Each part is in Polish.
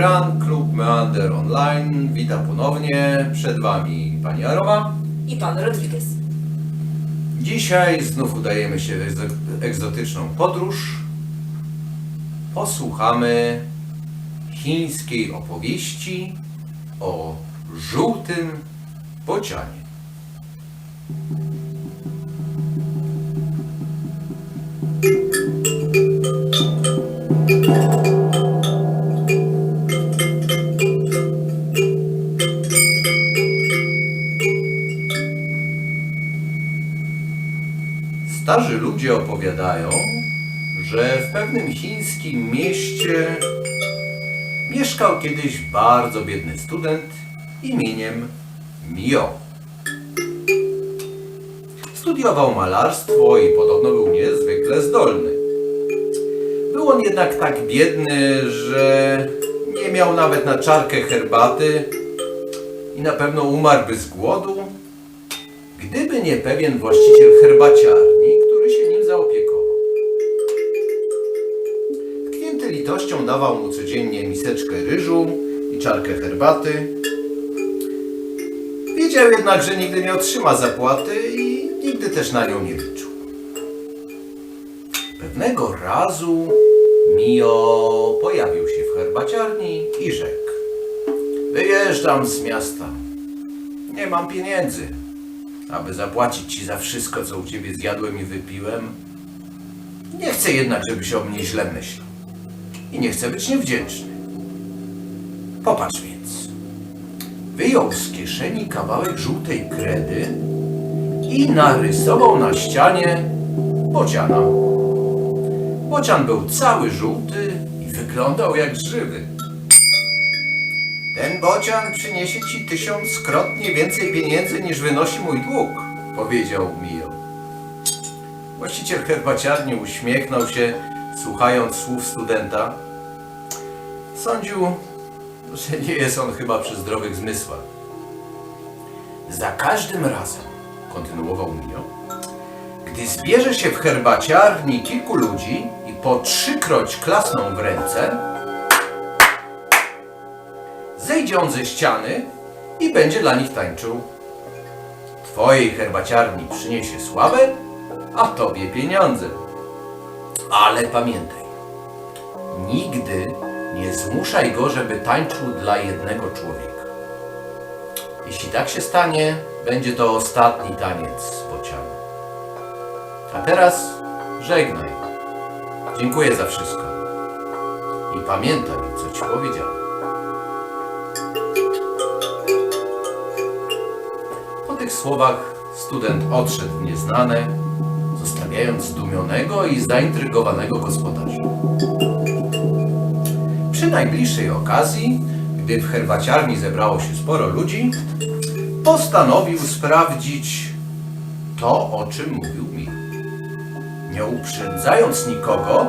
Gran Klub Meander Online. Witam ponownie. Przed Wami Pani Arowa. i pan Rodriguez. Dzisiaj znów udajemy się w egzo- egzotyczną podróż. Posłuchamy chińskiej opowieści o żółtym bocianie. Ludzie opowiadają, że w pewnym chińskim mieście mieszkał kiedyś bardzo biedny student imieniem Mio. Studiował malarstwo i podobno był niezwykle zdolny. Był on jednak tak biedny, że nie miał nawet na czarkę herbaty i na pewno umarłby z głodu, Gdyby nie pewien właściciel herbaciarni, Litością dawał mu codziennie miseczkę ryżu i czarkę herbaty. Wiedział jednak, że nigdy nie otrzyma zapłaty i nigdy też na nią nie liczył. Pewnego razu Mio pojawił się w herbaciarni i rzekł: Wyjeżdżam z miasta. Nie mam pieniędzy aby zapłacić ci za wszystko, co u ciebie zjadłem i wypiłem. Nie chcę jednak, żebyś o mnie źle myślał. I nie chcę być niewdzięczny. Popatrz więc. Wyjął z kieszeni kawałek żółtej kredy i narysował na ścianie bociana. Bocian był cały żółty i wyglądał jak żywy. Ten bocian przyniesie ci tysiąckrotnie więcej pieniędzy niż wynosi mój dług, powiedział Mio. Właściciel herbaciarni uśmiechnął się, słuchając słów studenta. Sądził, że nie jest on chyba przy zdrowych zmysłach. Za każdym razem, kontynuował Mio, gdy zbierze się w herbaciarni kilku ludzi i po trzykroć klasną w ręce, zejdzie on ze ściany i będzie dla nich tańczył. Twojej herbaciarni przyniesie sławę, a tobie pieniądze. Ale pamiętaj, nigdy nie zmuszaj go, żeby tańczył dla jednego człowieka. Jeśli tak się stanie, będzie to ostatni taniec bociana. A teraz żegnaj. Dziękuję za wszystko. I pamiętaj, co ci powiedziałem. Po tych słowach student odszedł w nieznane, zostawiając zdumionego i zaintrygowanego gospodarza. Przy najbliższej okazji, gdy w herbaciarni zebrało się sporo ludzi, postanowił sprawdzić to, o czym mówił mi. Nie uprzedzając nikogo,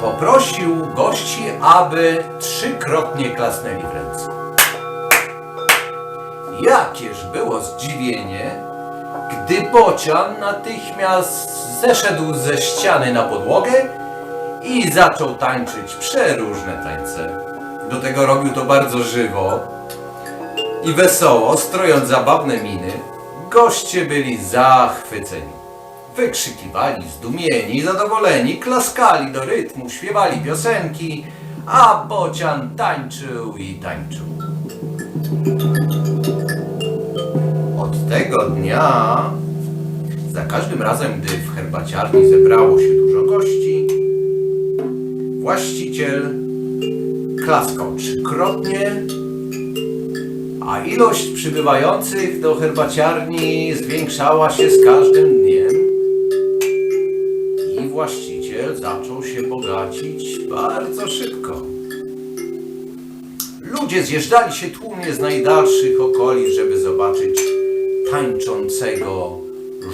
poprosił gości, aby trzykrotnie klasnęli w ręce. Jakież było zdziwienie, gdy bocian natychmiast zeszedł ze ściany na podłogę i zaczął tańczyć przeróżne tańce. Do tego robił to bardzo żywo i wesoło, strojąc zabawne miny. Goście byli zachwyceni. Wykrzykiwali, zdumieni, zadowoleni, klaskali do rytmu, śpiewali piosenki, a bocian tańczył i tańczył. Tego dnia, za każdym razem, gdy w herbaciarni zebrało się dużo gości, właściciel klaskał trzykrotnie, a ilość przybywających do herbaciarni zwiększała się z każdym dniem i właściciel zaczął się bogacić bardzo szybko. Ludzie zjeżdżali się tłumnie z najdalszych okolic, żeby zobaczyć tańczącego,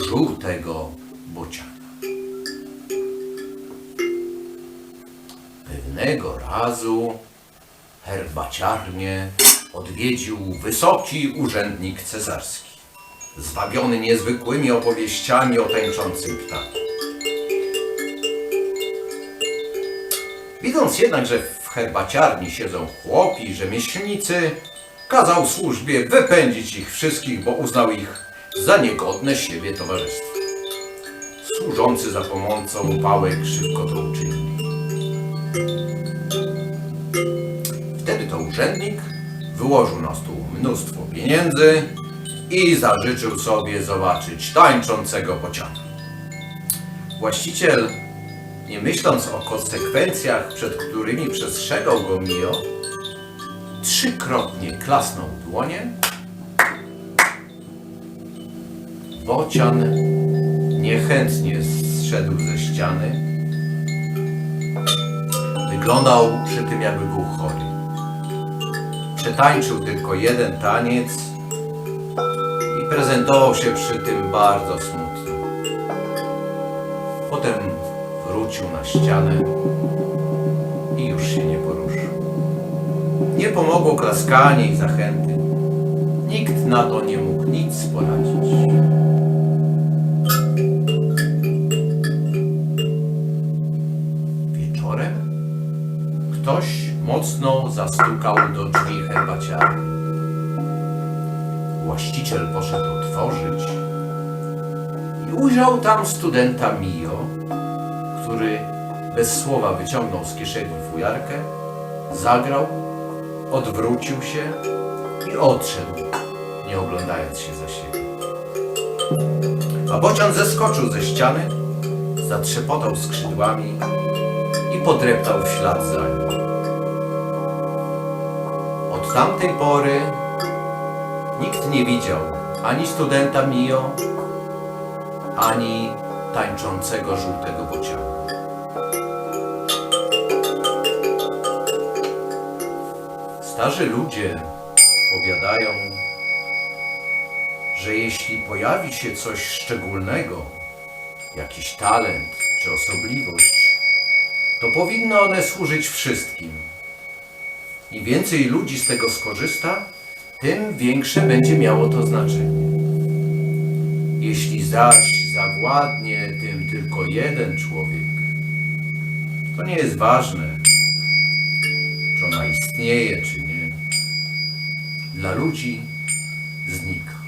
żółtego bociana. Pewnego razu herbaciarnię odwiedził wysoki urzędnik cesarski, zwabiony niezwykłymi opowieściami o tańczącym ptaku. Widząc jednak, że w herbaciarni siedzą chłopi rzemieślnicy, kazał służbie wypędzić ich wszystkich, bo uznał ich za niegodne siebie towarzystwa. Służący za pomocą pałek szybko to uczynili. Wtedy to urzędnik wyłożył na stół mnóstwo pieniędzy i zażyczył sobie zobaczyć tańczącego bociana. Właściciel, nie myśląc o konsekwencjach, przed którymi przestrzegał go Mio, trzykrotnie klasnął w dłonie. Bocian niechętnie zszedł ze ściany. Wyglądał przy tym, jakby był chory. Przetańczył tylko jeden taniec i prezentował się przy tym bardzo smutno. Potem wrócił na ścianę Nie pomogło klaskanie i zachęty. Nikt na to nie mógł nic poradzić. Wieczorem ktoś mocno zastukał do drzwi herbaciarni. Właściciel poszedł otworzyć i ujrzał tam studenta Mio, który bez słowa wyciągnął z kieszeni fujarkę, zagrał, odwrócił się i odszedł, nie oglądając się za siebie. A bocian zeskoczył ze ściany, zatrzepotał skrzydłami i podreptał w ślad za nim. Od tamtej pory nikt nie widział ani studenta Mio, ani tańczącego żółtego bociana. Starzy ludzie powiadają, że jeśli pojawi się coś szczególnego, jakiś talent czy osobliwość, to powinny one służyć wszystkim. Im więcej ludzi z tego skorzysta, tym większe będzie miało to znaczenie. Jeśli zaś zawładnie tym tylko jeden człowiek, to nie jest ważne, czy ona istnieje, czy nie. Dla ludzi znika.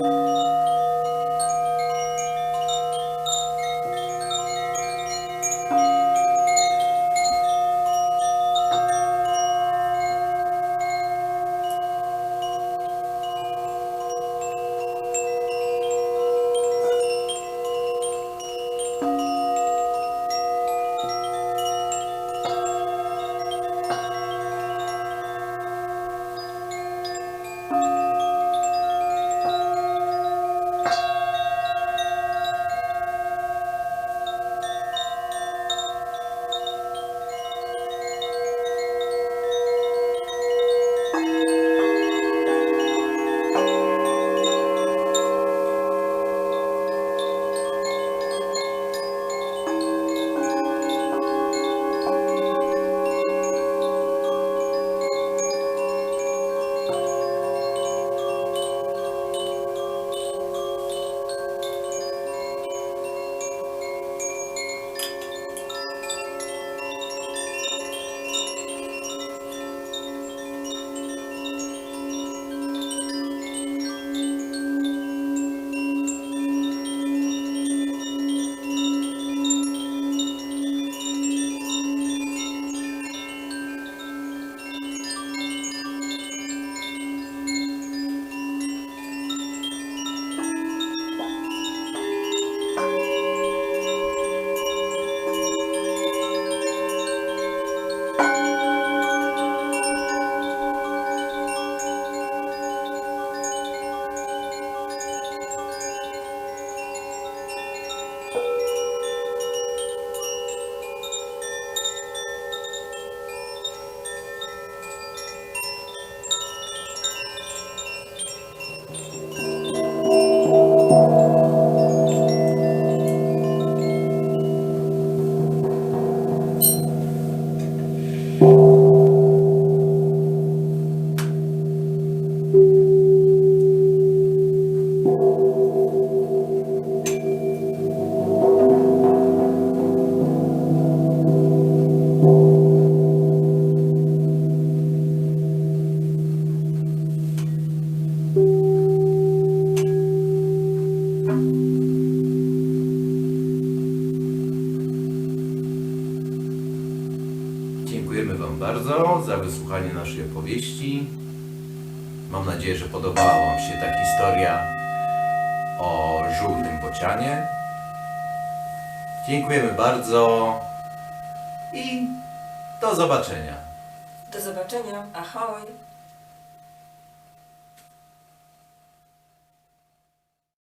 Bye. Bardzo za wysłuchanie naszej opowieści. Mam nadzieję, że podobała Wam się ta historia o żółtym bocianie. Dziękujemy bardzo i do zobaczenia. Do zobaczenia. Ahoj!